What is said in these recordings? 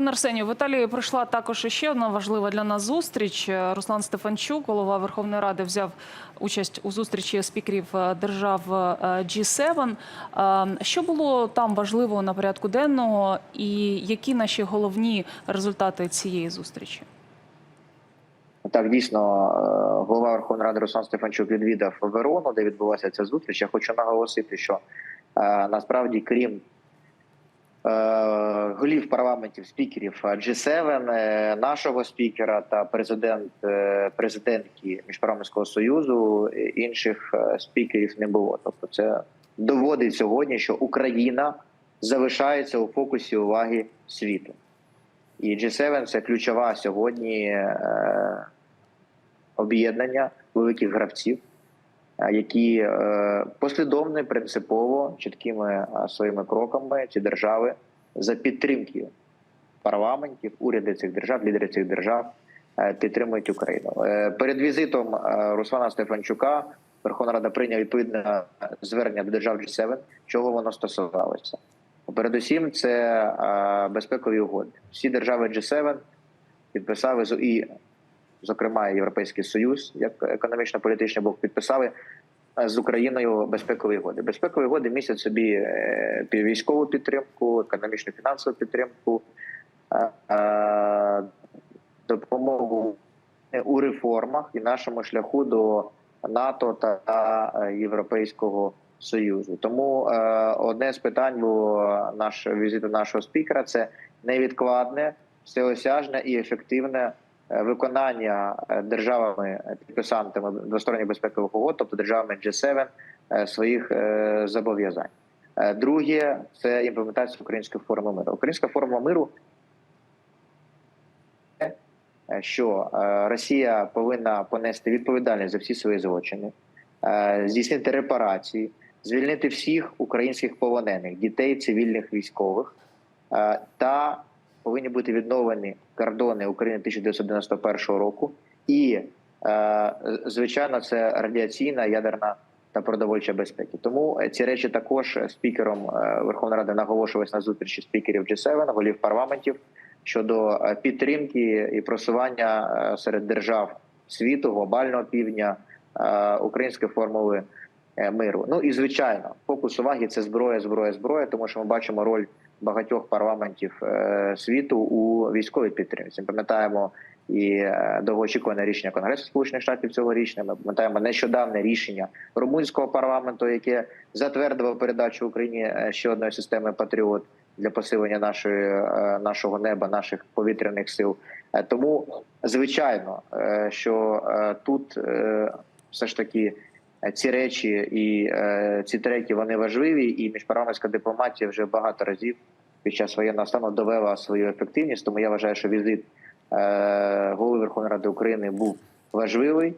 Пане Арсенію, в Італії пройшла також ще одна важлива для нас зустріч. Е, Руслан Стефанчук, голова Верховної Ради, взяв участь у зустрічі спікерів е, держав е, G7. Е, Що було там важливого на порядку денного, і які наші головні результати цієї зустрічі? Так, дійсно, голова Верховної Ради Руслан Стефанчук відвідав Верону, де відбулася ця зустріч. Я хочу наголосити, що насправді, крім голів парламентів, спікерів G7, е, нашого спікера та президент е, президентки міжпарламентського союзу, е, інших е, спікерів не було. Тобто, це доводить сьогодні, що Україна залишається у фокусі уваги світу. І G7 – це ключова сьогодні е, об'єднання великих гравців, е, які е, послідовно, принципово, чіткими е, своїми кроками ці держави за підтримки парламентів, уряди цих держав, лідери цих держав е, підтримують Україну. Е, перед візитом е, Руслана Стефанчука Верховна Рада прийняла відповідне звернення до держав G7, чого воно стосувалося. Передусім, це е, безпекові угоди. Всі держави G7 підписали і, зокрема, Європейський Союз, як економічно-політичний блок, підписали е, з Україною безпекові угоди. Безпекові угоди містять собі е, військову підтримку, економічну фінансову підтримку, е, допомогу у реформах і нашому шляху до НАТО та Європейського Союзу. Тому одне з питань було наш візиту нашого спікера це невідкладне, всеосяжне і ефективне виконання е, державами підписантами двосторонніх безпекових угод, тобто державами G7, е, своїх е, зобов'язань. Е, Друге це імплементація української форми миру. Українська форма миру е, що е, Росія повинна понести відповідальність за всі свої злочини, е, здійснити репарації, звільнити всіх українських полонених, дітей, цивільних військових, е, та повинні бути відновлені кордони України 1991 року. І, е, звичайно, це радіаційна, ядерна та продовольча безпеки. Тому е, ці речі також спікером е, Верховної Ради наголошувалися на зустрічі спікерів G7, голів парламентів щодо підтримки і просування серед держав світу, глобального півдня української формули миру. Ну і звичайно, фокус уваги це зброя, зброя, зброя, тому що ми бачимо роль багатьох парламентів е, світу у військовій підтримці. Пам'ятаємо і е, довгоочікуване рішення Конгресу Сполучених Штатів цьогорічне. Ми пам'ятаємо нещодавне рішення румунського парламенту, яке затвердило передачу Україні е, ще одної системи Патріот для посилення нашої е, нашого неба, наших повітряних сил. Е, Тому звичайно, е, що е, тут е, все ж таки е, ці речі і е, ці треки вони важливі, і міжпарламентська дипломатія вже багато разів під час воєнного стану довела свою ефективність. Тому я вважаю, що візит е, голови Верховної Ради України був важливий.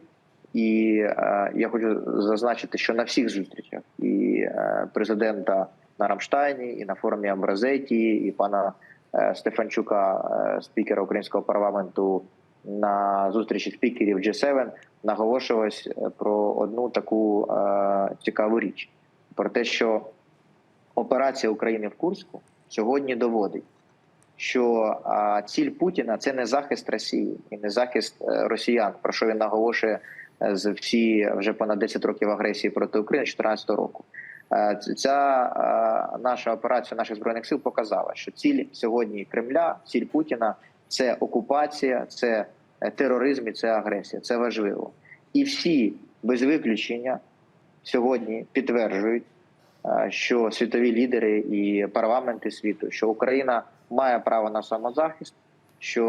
І е, я хочу зазначити, що на всіх зустрічах і е, президента на Рамштайні, і на форумі Амбразеті, і пана е, Стефанчука, е, спікера українського парламенту, на зустрічі спікерів G7 наголошувалось е, про одну таку е, цікаву річ: про те, що операція України в Курську сьогодні доводить, що а, ціль Путіна це не захист Росії і не захист е, росіян, про що він наголошує е, з всі вже понад 10 років агресії проти України 2014 року. Е, Ця е, наша операція наших збройних сил показала, що ціль сьогодні Кремля, ціль Путіна це окупація, це е, тероризм і це агресія. Це важливо. І всі без виключення сьогодні підтверджують, е, що світові лідери і парламенти світу, що Україна має право на самозахист, що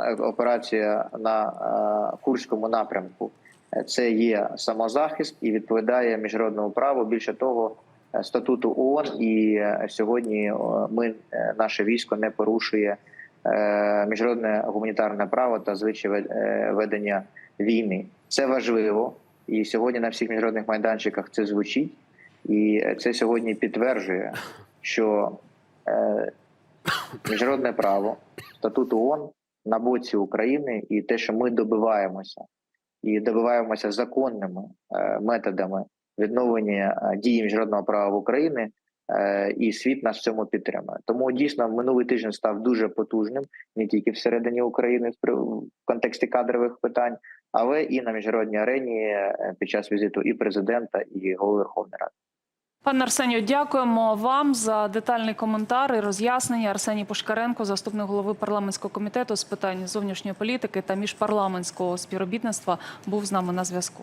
е, операція на Курському напрямку це є самозахист і відповідає міжнародному праву. Більше того, статуту ООН, і сьогодні ми наше військо не порушує міжнародне гуманітарне право та звичай ве- е, ведення війни. Це важливо, і сьогодні на всіх міжнародних майданчиках це звучить, і це сьогодні підтверджує, що е, міжнародне право, статут ООН на боці України, і те, що ми добиваємося, і добиваємося законними е, методами відновлення е, дії міжнародного права в Україні, е, і світ нас в цьому підтримує. Тому дійсно минулий тиждень став дуже потужним не тільки всередині України в контексті кадрових питань, але і на міжнародній арені е, під час візиту і президента, і голови Верховної Ради. Пане Арсенію, дякуємо вам за детальний коментар і роз'яснення. Арсеній Пушкаренко, заступник голови парламентського комітету з питань зовнішньої політики та міжпарламентського співробітництва, був з нами на зв'язку.